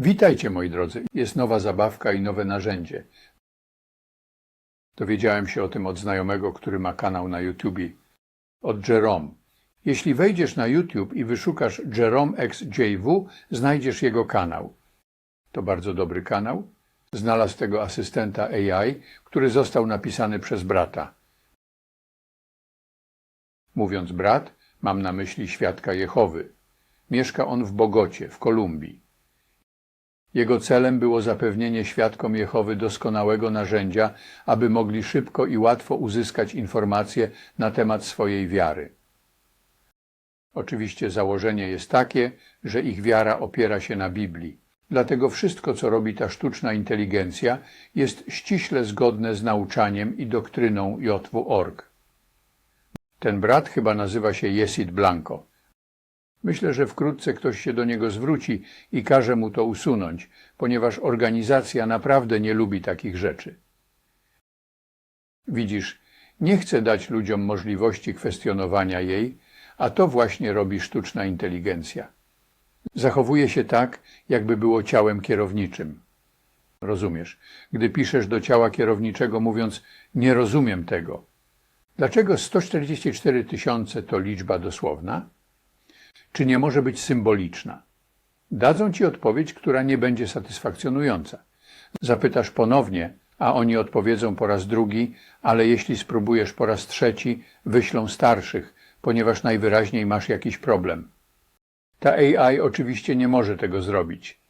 Witajcie moi drodzy, jest nowa zabawka i nowe narzędzie. Dowiedziałem się o tym od znajomego, który ma kanał na YouTube, od Jerome. Jeśli wejdziesz na YouTube i wyszukasz Jerome XJW, znajdziesz jego kanał. To bardzo dobry kanał. Znalazł tego asystenta AI, który został napisany przez brata. Mówiąc brat, mam na myśli świadka Jehowy. Mieszka on w Bogocie, w Kolumbii. Jego celem było zapewnienie świadkom Jehowy doskonałego narzędzia, aby mogli szybko i łatwo uzyskać informacje na temat swojej wiary. Oczywiście założenie jest takie, że ich wiara opiera się na Biblii. Dlatego wszystko, co robi ta sztuczna inteligencja, jest ściśle zgodne z nauczaniem i doktryną JW.org. Ten brat chyba nazywa się Yesid Blanco. Myślę, że wkrótce ktoś się do niego zwróci i każe mu to usunąć, ponieważ organizacja naprawdę nie lubi takich rzeczy. Widzisz, nie chce dać ludziom możliwości kwestionowania jej, a to właśnie robi sztuczna inteligencja. Zachowuje się tak, jakby było ciałem kierowniczym. Rozumiesz, gdy piszesz do ciała kierowniczego mówiąc nie rozumiem tego. Dlaczego 144 tysiące to liczba dosłowna? Czy nie może być symboliczna? Dadzą ci odpowiedź, która nie będzie satysfakcjonująca. Zapytasz ponownie, a oni odpowiedzą po raz drugi, ale jeśli spróbujesz po raz trzeci, wyślą starszych, ponieważ najwyraźniej masz jakiś problem. Ta AI oczywiście nie może tego zrobić.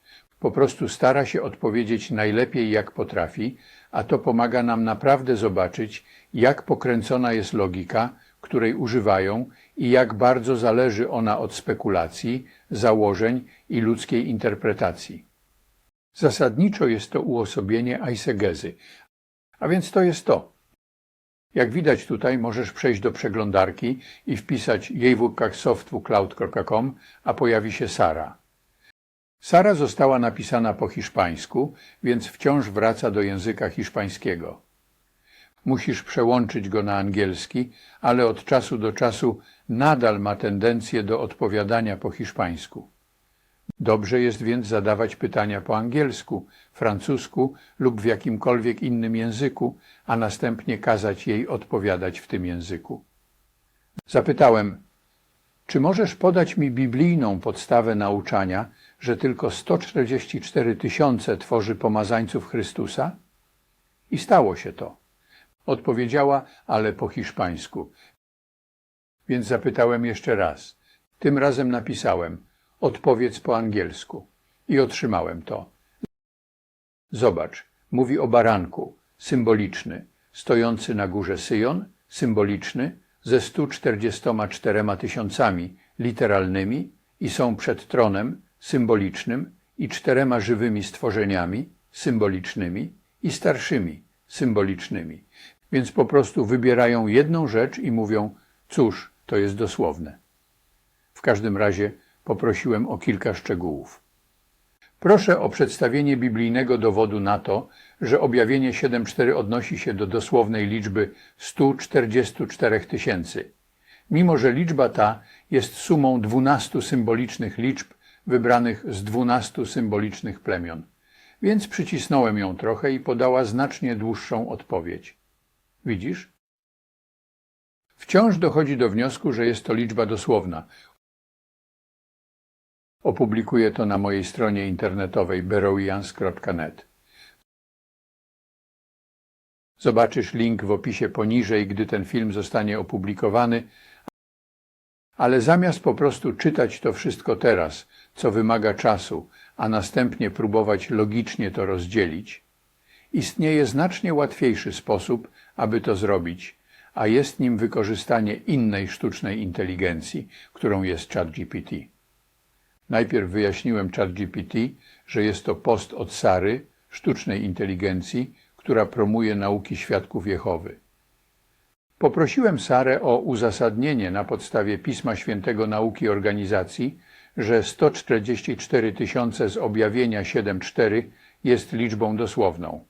Po prostu stara się odpowiedzieć najlepiej jak potrafi, a to pomaga nam naprawdę zobaczyć, jak pokręcona jest logika, której używają i jak bardzo zależy ona od spekulacji, założeń i ludzkiej interpretacji. Zasadniczo jest to uosobienie eisegezy, a więc to jest to. Jak widać tutaj, możesz przejść do przeglądarki i wpisać jwkaksoftwcloud.com, a pojawi się Sara. Sara została napisana po hiszpańsku, więc wciąż wraca do języka hiszpańskiego. Musisz przełączyć go na angielski, ale od czasu do czasu nadal ma tendencję do odpowiadania po hiszpańsku. Dobrze jest więc zadawać pytania po angielsku, francusku lub w jakimkolwiek innym języku, a następnie kazać jej odpowiadać w tym języku. Zapytałem, czy możesz podać mi biblijną podstawę nauczania, że tylko 144 tysiące tworzy pomazańców Chrystusa? I stało się to. Odpowiedziała, ale po hiszpańsku. Więc zapytałem jeszcze raz. Tym razem napisałem, odpowiedz po angielsku. I otrzymałem to. Zobacz, mówi o baranku, symboliczny, stojący na górze Syjon, symboliczny, ze 144 tysiącami literalnymi i są przed tronem, symbolicznym, i czterema żywymi stworzeniami, symbolicznymi, i starszymi, symbolicznymi. Więc po prostu wybierają jedną rzecz i mówią, cóż, to jest dosłowne. W każdym razie poprosiłem o kilka szczegółów. Proszę o przedstawienie biblijnego dowodu na to, że objawienie 7.4 odnosi się do dosłownej liczby 144 tysięcy, mimo że liczba ta jest sumą 12 symbolicznych liczb wybranych z 12 symbolicznych plemion. Więc przycisnąłem ją trochę i podała znacznie dłuższą odpowiedź. Widzisz? Wciąż dochodzi do wniosku, że jest to liczba dosłowna. Opublikuję to na mojej stronie internetowej berowians.net. Zobaczysz link w opisie poniżej, gdy ten film zostanie opublikowany, ale zamiast po prostu czytać to wszystko teraz, co wymaga czasu, a następnie próbować logicznie to rozdzielić, istnieje znacznie łatwiejszy sposób, aby to zrobić, a jest nim wykorzystanie innej sztucznej inteligencji, którą jest ChatGPT. Najpierw wyjaśniłem ChatGPT, że jest to post od Sary, sztucznej inteligencji, która promuje nauki świadków Jehowy. Poprosiłem Sarę o uzasadnienie na podstawie Pisma Świętego Nauki Organizacji, że 144 tysiące z objawienia 7.4 jest liczbą dosłowną.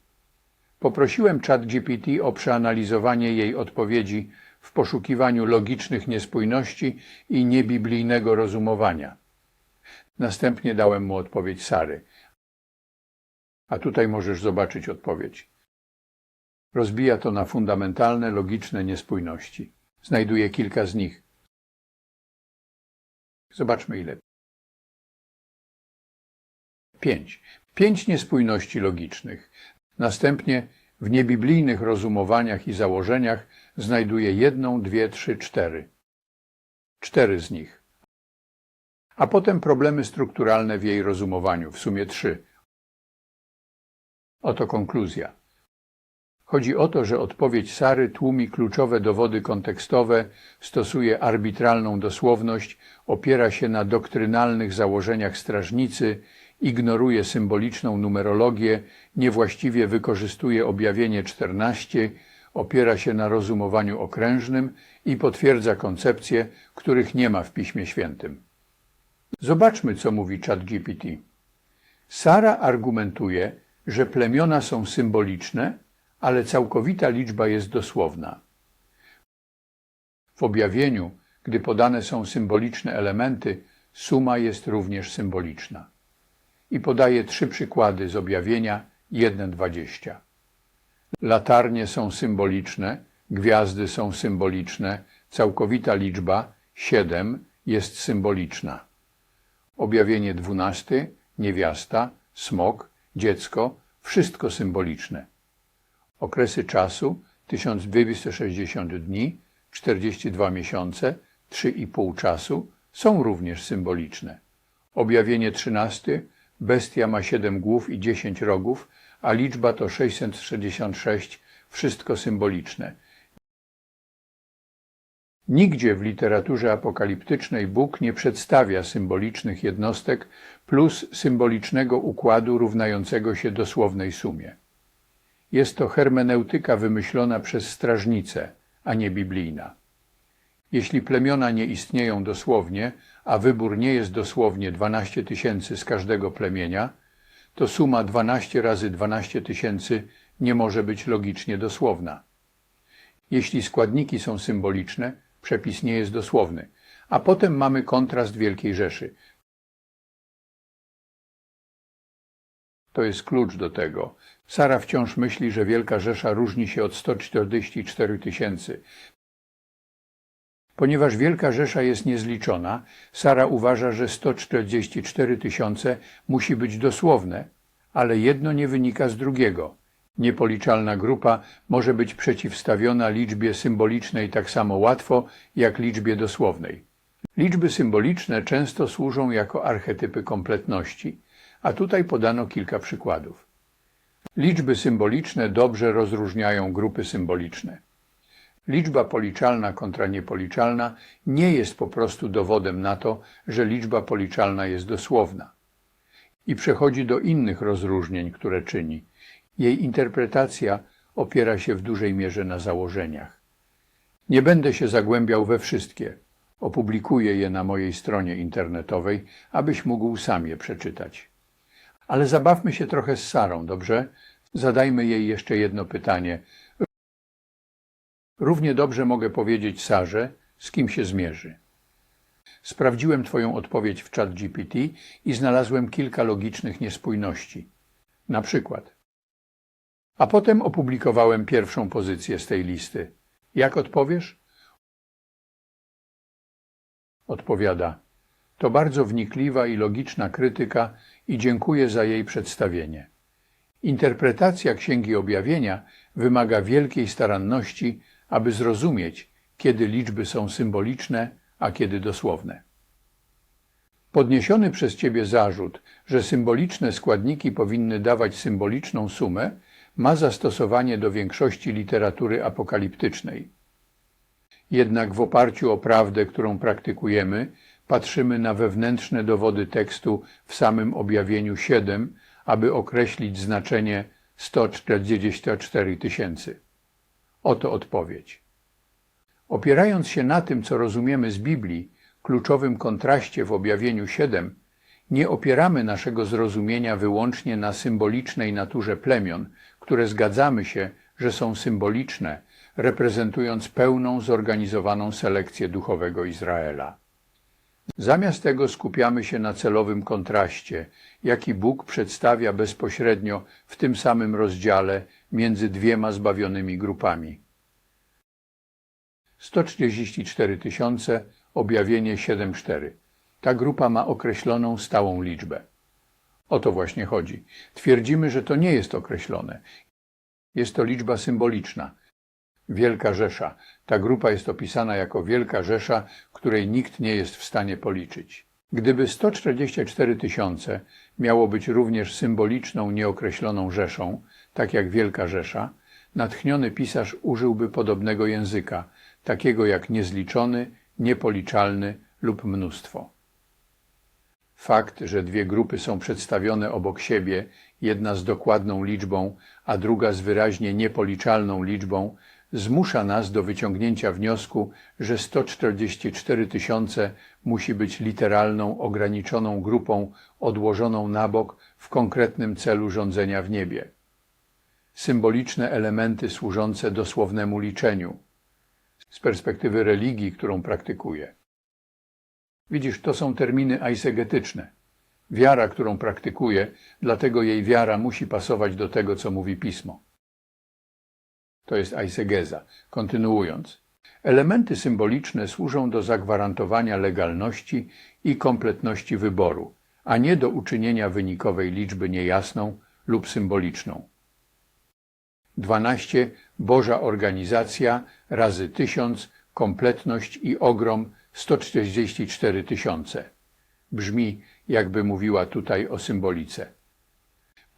Poprosiłem ChatGPT o przeanalizowanie jej odpowiedzi w poszukiwaniu logicznych niespójności i niebiblijnego rozumowania. Następnie dałem mu odpowiedź Sary. A tutaj możesz zobaczyć odpowiedź. Rozbija to na fundamentalne, logiczne niespójności. Znajduje kilka z nich. Zobaczmy ile. Pięć. Pięć niespójności logicznych. Następnie w niebiblijnych rozumowaniach i założeniach znajduje jedną, dwie, trzy, cztery. Cztery z nich. A potem problemy strukturalne w jej rozumowaniu, w sumie trzy. Oto konkluzja. Chodzi o to, że odpowiedź Sary tłumi kluczowe dowody kontekstowe, stosuje arbitralną dosłowność, opiera się na doktrynalnych założeniach strażnicy, ignoruje symboliczną numerologię, niewłaściwie wykorzystuje objawienie 14, opiera się na rozumowaniu okrężnym i potwierdza koncepcje, których nie ma w Piśmie Świętym. Zobaczmy, co mówi ChatGPT. Sara argumentuje, że plemiona są symboliczne, ale całkowita liczba jest dosłowna. W objawieniu, gdy podane są symboliczne elementy, suma jest również symboliczna. I podaje trzy przykłady z objawienia 1.20. Latarnie są symboliczne, gwiazdy są symboliczne, całkowita liczba 7 jest symboliczna. Objawienie 12, niewiasta, smok, dziecko, wszystko symboliczne. Okresy czasu 1260 dni, 42 miesiące, 3,5 czasu są również symboliczne. Objawienie 13 bestia ma 7 głów i 10 rogów, a liczba to 666, wszystko symboliczne. Nigdzie w literaturze apokaliptycznej Bóg nie przedstawia symbolicznych jednostek plus symbolicznego układu równającego się dosłownej sumie. Jest to hermeneutyka wymyślona przez strażnicę, a nie biblijna. Jeśli plemiona nie istnieją dosłownie, a wybór nie jest dosłownie 12 tysięcy z każdego plemienia, to suma 12 razy 12 tysięcy nie może być logicznie dosłowna. Jeśli składniki są symboliczne, przepis nie jest dosłowny. A potem mamy kontrast Wielkiej Rzeszy. To jest klucz do tego. Sara wciąż myśli, że Wielka Rzesza różni się od 144 tysięcy. Ponieważ Wielka Rzesza jest niezliczona, Sara uważa, że 144 tysiące musi być dosłowne, ale jedno nie wynika z drugiego. Niepoliczalna grupa może być przeciwstawiona liczbie symbolicznej tak samo łatwo jak liczbie dosłownej. Liczby symboliczne często służą jako archetypy kompletności, a tutaj podano kilka przykładów. Liczby symboliczne dobrze rozróżniają grupy symboliczne. Liczba policzalna kontra niepoliczalna nie jest po prostu dowodem na to, że liczba policzalna jest dosłowna. I przechodzi do innych rozróżnień, które czyni. Jej interpretacja opiera się w dużej mierze na założeniach. Nie będę się zagłębiał we wszystkie. Opublikuję je na mojej stronie internetowej, abyś mógł sam je przeczytać. Ale zabawmy się trochę z Sarą, dobrze? Zadajmy jej jeszcze jedno pytanie. Równie dobrze mogę powiedzieć Sarze, z kim się zmierzy. Sprawdziłem Twoją odpowiedź w chat GPT i znalazłem kilka logicznych niespójności. Na przykład. A potem opublikowałem pierwszą pozycję z tej listy. Jak odpowiesz? Odpowiada. To bardzo wnikliwa i logiczna krytyka i dziękuję za jej przedstawienie. Interpretacja Księgi Objawienia wymaga wielkiej staranności, aby zrozumieć, kiedy liczby są symboliczne, a kiedy dosłowne. Podniesiony przez Ciebie zarzut, że symboliczne składniki powinny dawać symboliczną sumę, ma zastosowanie do większości literatury apokaliptycznej. Jednak w oparciu o prawdę, którą praktykujemy, patrzymy na wewnętrzne dowody tekstu w samym objawieniu 7, aby określić znaczenie 144 tysięcy. Oto odpowiedź. Opierając się na tym, co rozumiemy z Biblii, kluczowym kontraście w objawieniu 7, nie opieramy naszego zrozumienia wyłącznie na symbolicznej naturze plemion, które zgadzamy się, że są symboliczne, reprezentując pełną zorganizowaną selekcję duchowego Izraela. Zamiast tego skupiamy się na celowym kontraście, jaki Bóg przedstawia bezpośrednio w tym samym rozdziale między dwiema zbawionymi grupami. 134 tysiące, objawienie 7.4. Ta grupa ma określoną stałą liczbę. O to właśnie chodzi. Twierdzimy, że to nie jest określone. Jest to liczba symboliczna. Wielka Rzesza. Ta grupa jest opisana jako Wielka Rzesza, której nikt nie jest w stanie policzyć. Gdyby 144 tysiące miało być również symboliczną, nieokreśloną Rzeszą, tak jak Wielka Rzesza, natchniony pisarz użyłby podobnego języka, takiego jak niezliczony, niepoliczalny lub mnóstwo. Fakt, że dwie grupy są przedstawione obok siebie, jedna z dokładną liczbą, a druga z wyraźnie niepoliczalną liczbą, zmusza nas do wyciągnięcia wniosku, że 144 tysiące musi być literalną, ograniczoną grupą odłożoną na bok w konkretnym celu rządzenia w niebie. Symboliczne elementy służące dosłownemu liczeniu. Z perspektywy religii, którą praktykuję. Widzisz, to są terminy aisegetyczne. Wiara, którą praktykuje, dlatego jej wiara musi pasować do tego, co mówi Pismo. To jest aisegeza. Kontynuując. Elementy symboliczne służą do zagwarantowania legalności i kompletności wyboru, a nie do uczynienia wynikowej liczby niejasną lub symboliczną. 12. Boża organizacja razy tysiąc, kompletność i ogrom 144 tysiące. Brzmi, jakby mówiła tutaj o symbolice.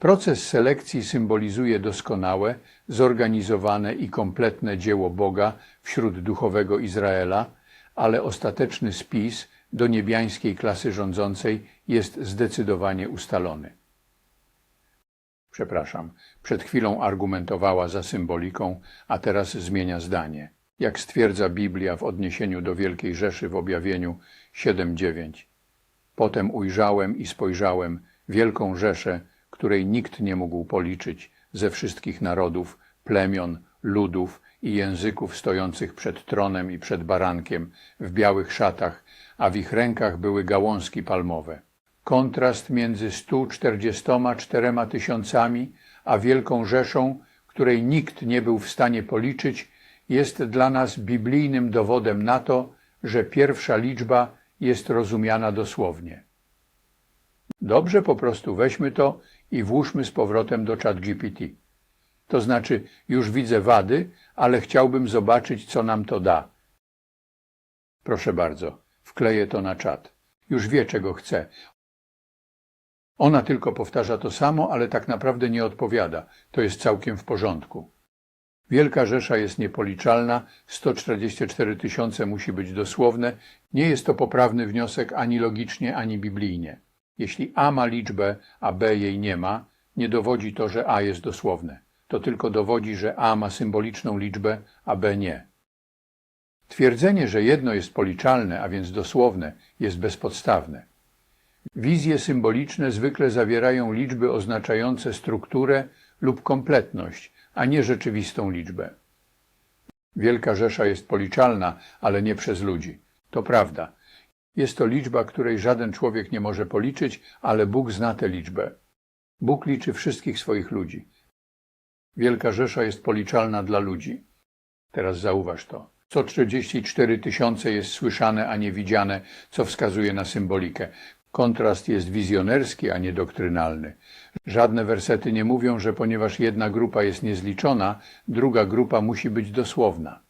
Proces selekcji symbolizuje doskonałe, zorganizowane i kompletne dzieło Boga wśród duchowego Izraela, ale ostateczny spis do niebiańskiej klasy rządzącej jest zdecydowanie ustalony. Przepraszam, przed chwilą argumentowała za symboliką, a teraz zmienia zdanie. Jak stwierdza Biblia w odniesieniu do Wielkiej Rzeszy w objawieniu 7:9. Potem ujrzałem i spojrzałem wielką rzeszę, której nikt nie mógł policzyć ze wszystkich narodów, plemion, ludów i języków stojących przed tronem i przed barankiem w białych szatach, a w ich rękach były gałązki palmowe. Kontrast między 144 tysiącami a wielką rzeszą, której nikt nie był w stanie policzyć, jest dla nas biblijnym dowodem na to, że pierwsza liczba jest rozumiana dosłownie. Dobrze, po prostu weźmy to i włóżmy z powrotem do ChatGPT. To znaczy, już widzę wady, ale chciałbym zobaczyć, co nam to da. Proszę bardzo, wkleję to na czat. Już wie, czego chce. Ona tylko powtarza to samo, ale tak naprawdę nie odpowiada. To jest całkiem w porządku. Wielka Rzesza jest niepoliczalna, 144 tysiące musi być dosłowne. Nie jest to poprawny wniosek ani logicznie, ani biblijnie. Jeśli A ma liczbę, a B jej nie ma, nie dowodzi to, że A jest dosłowne. To tylko dowodzi, że A ma symboliczną liczbę, a B nie. Twierdzenie, że jedno jest policzalne, a więc dosłowne, jest bezpodstawne. Wizje symboliczne zwykle zawierają liczby oznaczające strukturę lub kompletność, a nie rzeczywistą liczbę. Wielka Rzesza jest policzalna, ale nie przez ludzi. To prawda. Jest to liczba, której żaden człowiek nie może policzyć, ale Bóg zna tę liczbę. Bóg liczy wszystkich swoich ludzi. Wielka Rzesza jest policzalna dla ludzi. Teraz zauważ to. 134 tysiące jest słyszane, a nie widziane, co wskazuje na symbolikę. Kontrast jest wizjonerski, a nie doktrynalny. Żadne wersety nie mówią, że ponieważ jedna grupa jest niezliczona, druga grupa musi być dosłowna.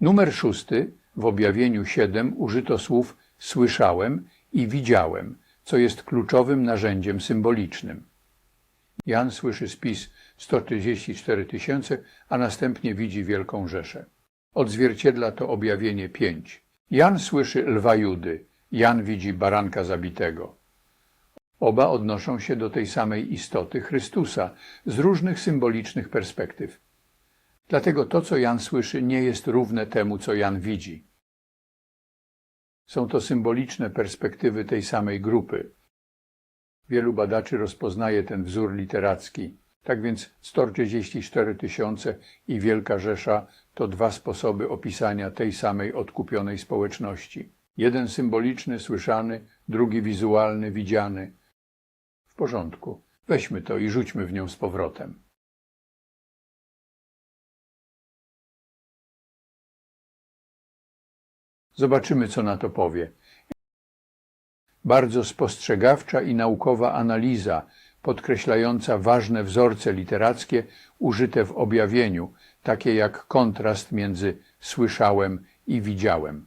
Numer szósty w objawieniu 7 użyto słów słyszałem i widziałem, co jest kluczowym narzędziem symbolicznym. Jan słyszy spis 134 tysięcy, a następnie widzi wielką rzeszę. Odzwierciedla to objawienie 5. Jan słyszy lwa Judy, Jan widzi baranka zabitego. Oba odnoszą się do tej samej istoty Chrystusa z różnych symbolicznych perspektyw. Dlatego to, co Jan słyszy, nie jest równe temu, co Jan widzi. Są to symboliczne perspektywy tej samej grupy. Wielu badaczy rozpoznaje ten wzór literacki. Tak więc 134 tysiące i Wielka Rzesza to dwa sposoby opisania tej samej odkupionej społeczności. Jeden symboliczny, słyszany, drugi wizualny, widziany. W porządku. Weźmy to i rzućmy w nią z powrotem. Zobaczymy, co na to powie. Bardzo spostrzegawcza i naukowa analiza, podkreślająca ważne wzorce literackie użyte w objawieniu, takie jak kontrast między słyszałem i widziałem.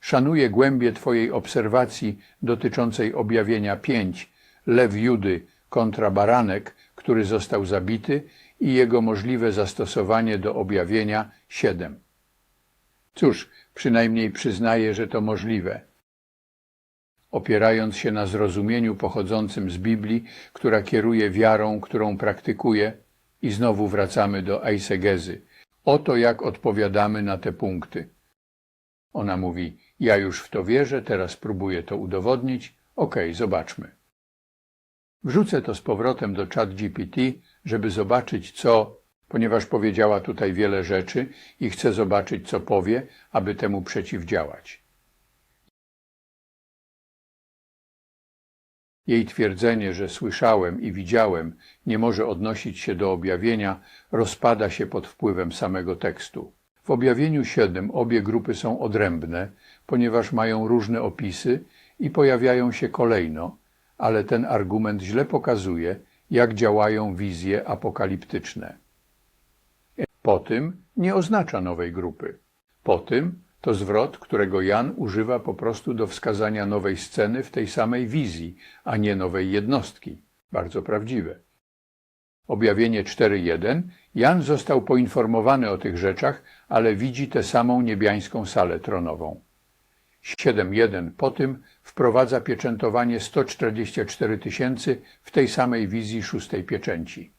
Szanuję głębie Twojej obserwacji dotyczącej objawienia 5, lew Judy kontra baranek, który został zabity i jego możliwe zastosowanie do objawienia 7. Cóż, przynajmniej przyznaję, że to możliwe. Opierając się na zrozumieniu pochodzącym z Biblii, która kieruje wiarą, którą praktykuję, i znowu wracamy do eisegezy. Oto jak odpowiadamy na te punkty. Ona mówi, ja już w to wierzę, teraz próbuję to udowodnić. Okej, zobaczmy. Wrzucę to z powrotem do chat GPT, żeby zobaczyć co, ponieważ powiedziała tutaj wiele rzeczy i chcę zobaczyć co powie, aby temu przeciwdziałać. Jej twierdzenie, że słyszałem i widziałem, nie może odnosić się do objawienia, rozpada się pod wpływem samego tekstu. W objawieniu 7 obie grupy są odrębne, ponieważ mają różne opisy i pojawiają się kolejno, ale ten argument źle pokazuje, jak działają wizje apokaliptyczne. Po tym nie oznacza nowej grupy. Po tym to zwrot, którego Jan używa po prostu do wskazania nowej sceny w tej samej wizji, a nie nowej jednostki. Bardzo prawdziwe. Objawienie 4.1. Jan został poinformowany o tych rzeczach, ale widzi tę samą niebiańską salę tronową. 7.1 po tym wprowadza pieczętowanie 144 tysięcy w tej samej wizji szóstej pieczęci.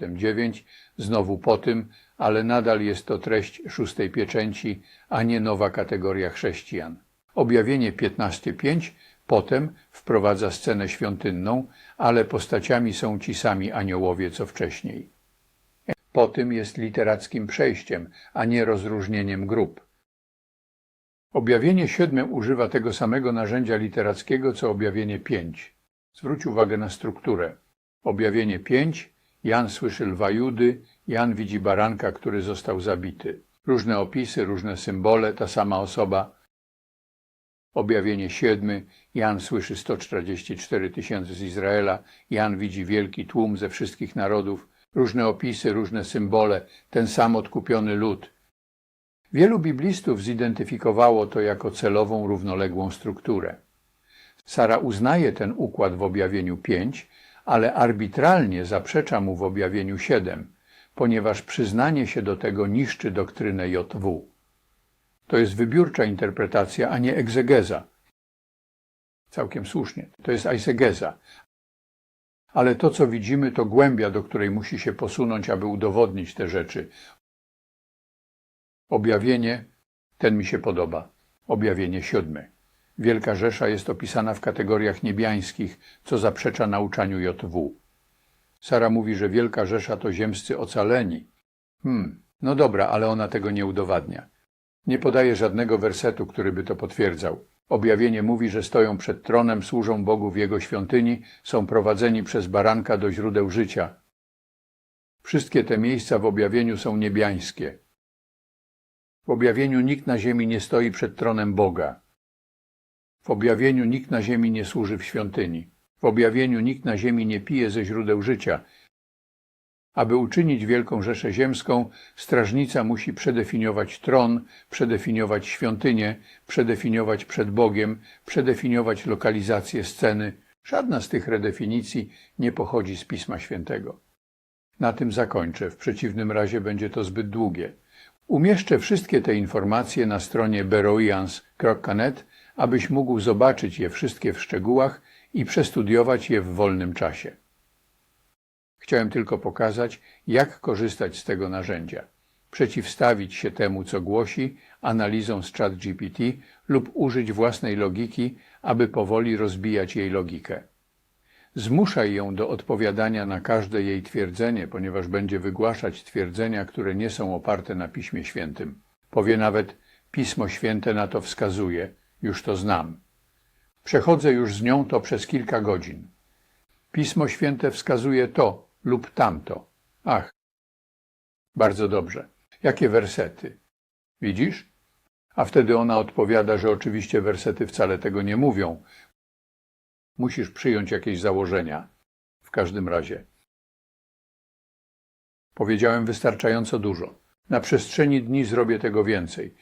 7.9 znowu po tym, ale nadal jest to treść szóstej pieczęci, a nie nowa kategoria chrześcijan. Objawienie 15.5 potem wprowadza scenę świątynną, ale postaciami są ci sami aniołowie co wcześniej. Po tym jest literackim przejściem, a nie rozróżnieniem grup. Objawienie 7 używa tego samego narzędzia literackiego co objawienie 5. Zwróć uwagę na strukturę. Objawienie 5 Jan słyszy lwa Judy, Jan widzi baranka, który został zabity. Różne opisy, różne symbole, ta sama osoba. Objawienie siedmy, Jan słyszy 144 tysięcy z Izraela, Jan widzi wielki tłum ze wszystkich narodów, różne opisy, różne symbole, ten sam odkupiony lud. Wielu biblistów zidentyfikowało to jako celową, równoległą strukturę. Sara uznaje ten układ w objawieniu 5, ale arbitralnie zaprzecza mu w objawieniu 7, ponieważ przyznanie się do tego niszczy doktrynę JW. To jest wybiórcza interpretacja, a nie egzegeza. Całkiem słusznie. To jest eisegeza. Ale to, co widzimy, to głębia, do której musi się posunąć, aby udowodnić te rzeczy. Objawienie, ten mi się podoba. Objawienie siódme. Wielka Rzesza jest opisana w kategoriach niebiańskich, co zaprzecza nauczaniu JW. Sara mówi, że Wielka Rzesza to ziemscy ocaleni. Hmm, no dobra, ale ona tego nie udowadnia. Nie podaje żadnego wersetu, który by to potwierdzał. Objawienie mówi, że stoją przed tronem, służą Bogu w Jego świątyni, są prowadzeni przez baranka do źródeł życia. Wszystkie te miejsca w objawieniu są niebiańskie. W objawieniu nikt na ziemi nie stoi przed tronem Boga. W objawieniu nikt na ziemi nie służy w świątyni. W objawieniu nikt na ziemi nie pije ze źródeł życia. Aby uczynić wielką rzeszę ziemską, strażnica musi przedefiniować tron, przedefiniować świątynię, przedefiniować przed Bogiem, przedefiniować lokalizację sceny. Żadna z tych redefinicji nie pochodzi z Pisma Świętego. Na tym zakończę, w przeciwnym razie będzie to zbyt długie. Umieszczę wszystkie te informacje na stronie beroians.net, abyś mógł zobaczyć je wszystkie w szczegółach i przestudiować je w wolnym czasie. Chciałem tylko pokazać, jak korzystać z tego narzędzia, przeciwstawić się temu, co głosi, analizą z ChatGPT lub użyć własnej logiki, aby powoli rozbijać jej logikę. Zmuszaj ją do odpowiadania na każde jej twierdzenie, ponieważ będzie wygłaszać twierdzenia, które nie są oparte na Piśmie Świętym. Powie nawet, Pismo Święte na to wskazuje, już to znam. Przechodzę już z nią to przez kilka godzin. Pismo Święte wskazuje to lub tamto. Ach, bardzo dobrze. Jakie wersety? Widzisz? A wtedy ona odpowiada, że oczywiście wersety wcale tego nie mówią. Musisz przyjąć jakieś założenia. W każdym razie. Powiedziałem wystarczająco dużo. Na przestrzeni dni zrobię tego więcej.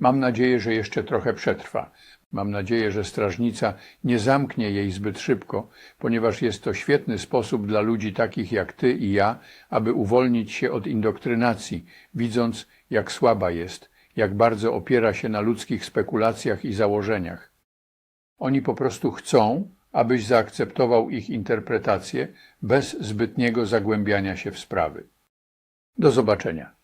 Mam nadzieję, że jeszcze trochę przetrwa. Mam nadzieję, że strażnica nie zamknie jej zbyt szybko, ponieważ jest to świetny sposób dla ludzi takich jak ty i ja, aby uwolnić się od indoktrynacji, widząc, jak słaba jest, jak bardzo opiera się na ludzkich spekulacjach i założeniach. Oni po prostu chcą, abyś zaakceptował ich interpretację bez zbytniego zagłębiania się w sprawy. Do zobaczenia.